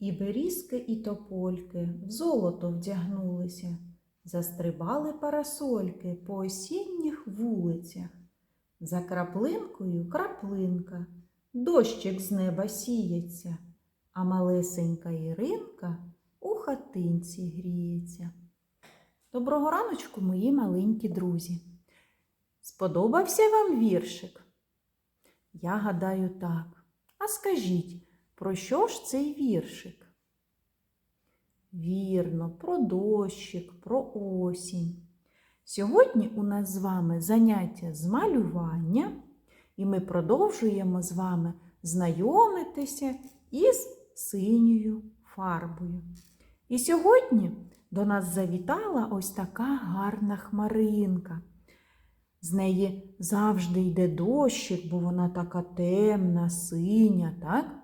І берізки, і топольки в золото вдягнулися, застрибали парасольки по осінніх вулицях. За краплинкою краплинка, дощик з неба сіється, а малесенька Іринка у хатинці гріється. Доброго раночку, мої маленькі друзі. Сподобався вам віршик? Я гадаю так. А скажіть, про що ж цей віршик? Вірно, про дощик, про осінь. Сьогодні у нас з вами заняття з малювання, і ми продовжуємо з вами знайомитися із синьою фарбою. І сьогодні до нас завітала ось така гарна хмаринка. З неї завжди йде дощик, бо вона така темна, синя, так?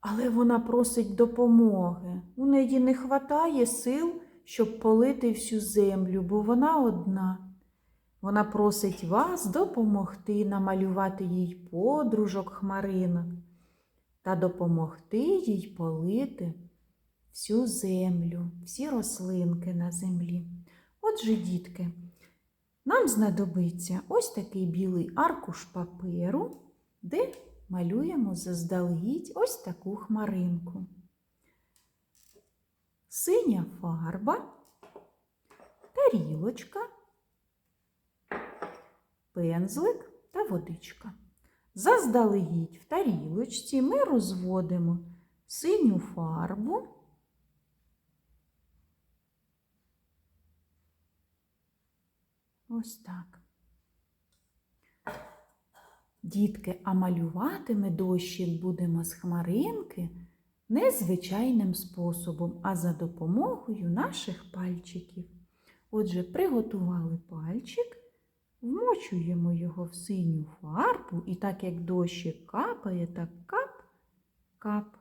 Але вона просить допомоги. У неї не хватає сил, щоб полити всю землю, бо вона одна. Вона просить вас допомогти намалювати їй подружок хмаринок та допомогти їй полити всю землю, всі рослинки на землі. Отже, дітки, нам знадобиться ось такий білий аркуш паперу, де малюємо заздалегідь ось таку хмаринку. Синя фарба, тарілочка, пензлик та водичка. Заздалегідь в тарілочці ми розводимо синю фарбу. Ось так. Дітки, а малювати ми дощик будемо з хмаринки не звичайним способом, а за допомогою наших пальчиків. Отже, приготували пальчик, вмочуємо його в синю фарбу, і так як дощик капає, так кап, кап,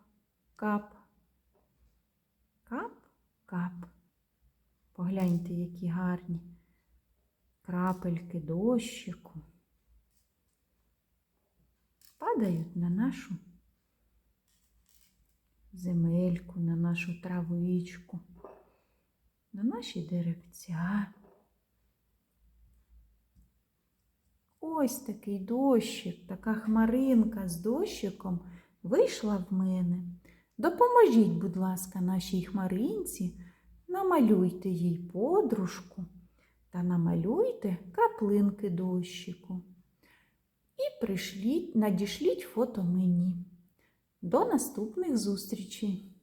кап, кап, кап. Погляньте, які гарні крапельки дощику падають на нашу земельку, на нашу травичку, на наші деревця. Ось такий дощик, така хмаринка з дощиком вийшла в мене. Допоможіть, будь ласка, нашій хмаринці, намалюйте їй подружку та намалюйте краплинки дощику. І пришліть, надішліть фото мені. До наступних зустрічей!